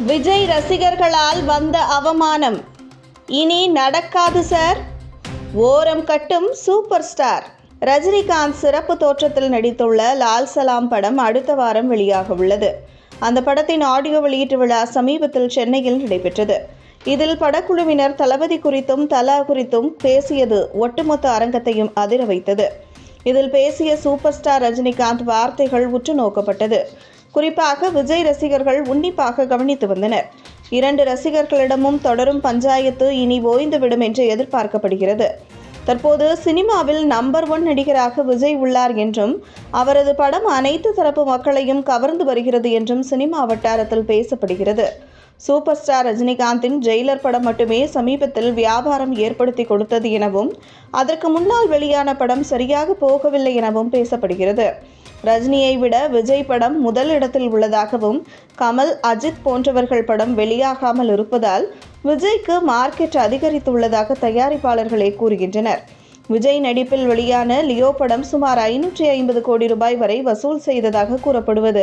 விஜய் ரசிகர்களால் வந்த அவமானம். இனி நடக்காது சார். ஓரம் கட்டும் சூப்பர் ஸ்டார். ரஜினிகாந்த் சிறப்பு தோற்றத்தில் நடித்துள்ள லால் சலாம் படம் அடுத்த வாரம் வெளியாக உள்ளது. அந்த படத்தின் ஆடியோ வெளியீட்டு விழா சமீபத்தில் சென்னையில் நடைபெற்றது. இதில் படக்குழுவினர் தளபதி குறித்தும் தலா குறித்தும் பேசியது ஒட்டுமொத்த அரங்கத்தையும் அதிர வைத்தது. இதில் பேசிய சூப்பர் ஸ்டார் ரஜினிகாந்த் வார்த்தைகள் உற்று நோக்கப்பட்டது. குறிப்பாக விஜய் ரசிகர்கள் உன்னிப்பாக கவனித்து வந்தனர். இரண்டு ரசிகர்களிடமும் தொடரும் பஞ்சாயத்து இனி ஓய்ந்துவிடும் என்று எதிர்பார்க்கப்படுகிறது. தற்போது சினிமாவில் நம்பர் ஒன் நடிகராக விஜய் உள்ளார் என்றும் அவரது படம் அனைத்து தரப்பு மக்களையும் கவர்ந்து வருகிறது என்றும் சினிமா வட்டாரத்தில் பேசப்படுகிறது. சூப்பர் ஸ்டார் ரஜினிகாந்தின் ஜெயிலர் படம் மட்டுமே சமீபத்தில் வியாபாரம் ஏற்படுத்தி கொடுத்தது எனவும் அதற்கு முன்னால் வெளியான படம் சரியாக போகவில்லை எனவும் பேசப்படுகிறது. ரஜினியை விட விஜய் படம் முதல் இடத்தில் உள்ளதாகவும் கமல் அஜித் போன்றவர்கள் படம் வெளியாகாமல் இருப்பதால் விஜய்க்கு மார்க்கெட் அதிகரித்துள்ளதாக தயாரிப்பாளர்களே கூறுகின்றனர். விஜய் நடிப்பில் வெளியான லியோ படம் சுமார் ஐநூற்றி ஐம்பது கோடி ரூபாய் வரை வசூல் செய்ததாக கூறப்படுவது.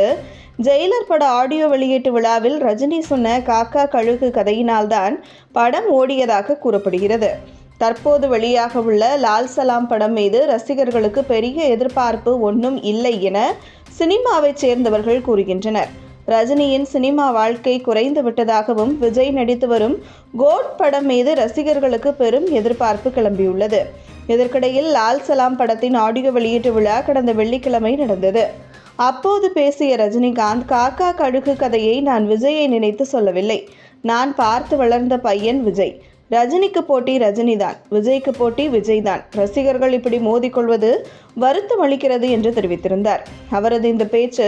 ஜெயிலர் பட ஆடியோ வெளியீட்டு விழாவில் ரஜினி சொன்ன காக்கா கழுகு கதையினால்தான் படம் ஓடியதாக கூறப்படுகிறது. தற்போது வெளியாக உள்ள லால் சலாம் படம் மீது ரசிகர்களுக்கு பெரிய எதிர்பார்ப்பு ஒன்றும் இல்லை என சினிமாவைச் சேர்ந்தவர்கள் கூறுகின்றனர். ரஜினியின் சினிமா வாழ்க்கை குறைந்து விட்டதாகவும் விஜய் நடித்து வரும் கோட் படம் மீது ரசிகர்களுக்கு பெரும் எதிர்பார்ப்பு கிளம்பியுள்ளது. இதற்கிடையில் லால் சலாம் படத்தின் ஆடியோ வெளியீட்டு விழா கடந்த வெள்ளிக்கிழமை நடந்தது. அப்போது பேசிய ரஜினிகாந்த் காக்கா கழுகு கதையை நான் விஜயை நினைத்து சொல்லவில்லை. நான் பார்த்து வளர்ந்த பையன் விஜய். ரஜினிக்கு போட்டி ரஜினி தான் விஜய்க்கு போட்டி விஜய் தான் ரசிகர்கள் இப்படி மோதிக்கொள்வது வருத்தம் அளிக்கிறது என்று தெரிவித்திருந்தார். அவரது இந்த பேச்சு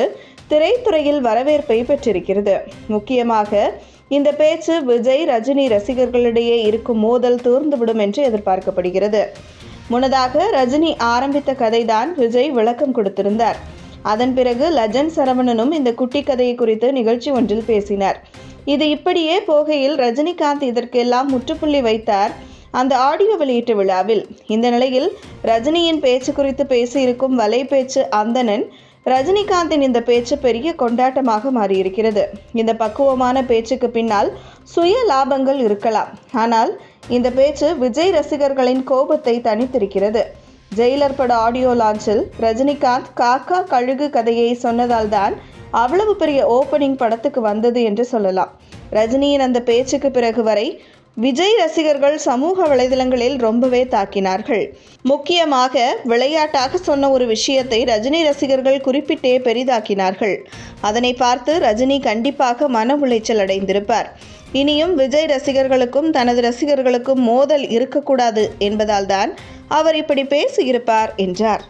திரைத்துறையில் வரவேற்பை பெற்றிருக்கிறது. முக்கியமாக இந்த பேச்சு விஜய் ரஜினி ரசிகர்களிடையே இருக்கும் மோதல் தூர்ந்துவிடும் என்று எதிர்பார்க்கப்படுகிறது. முன்னதாக ரஜினி ஆரம்பித்த கதைதான் விஜய் விளக்கம் கொடுத்திருந்தார். அதன் பிறகு லஜன் சரவணனும் இந்த குட்டி கதையை குறித்து நிகழ்ச்சி ஒன்றில் பேசினார். இது இப்படியே போகையில் ரஜினிகாந்த் இதற்கெல்லாம் முற்றுப்புள்ளி வைத்தார் அந்த ஆடியோ வெளியீட்டு விழாவில். இந்த நிலையில் ரஜினியின் பேச்சு குறித்து பேசியிருக்கும் வலை பேச்சு அந்தணன் ரஜினிகாந்தின் இந்த பேச்சு பெரிய கொண்டாட்டமாக மாறியிருக்கிறது. இந்த பக்குவமான பேச்சுக்கு பின்னால் சுய லாபங்கள் இருக்கலாம். ஆனால் இந்த பேச்சு விஜய் ரசிகர்களின் கோபத்தை தணித்திருக்கிறது. ஜெயிலர் பட ஆடியோ லான்ச்சில் ரஜினிகாந்த் காக்கா கழுகு கதையை சொன்னதால் தான் அவ்வளவு பெரிய ஓப்பனிங் படத்துக்கு வந்தது என்று சொல்லலாம். ரஜினியின் அந்த பேச்சுக்கு பிறகு வரை விஜய் ரசிகர்கள் சமூக வலைதளங்களில் ரொம்பவே தாக்கினார்கள். முக்கியமாக விளையாட்டாக சொன்ன ஒரு விஷயத்தை ரஜினி ரசிகர்கள் குறிப்பிட்டே பெரிதாக்கினார்கள். அதனை பார்த்து ரஜினி கண்டிப்பாக மன உளைச்சல் அடைந்திருப்பார். இனியும் விஜய் ரசிகர்களுக்கும் தனது ரசிகர்களுக்கும் மோதல் இருக்கக்கூடாது என்பதால்தான் அவர் இப்படி பேசியிருப்பார் என்றார்.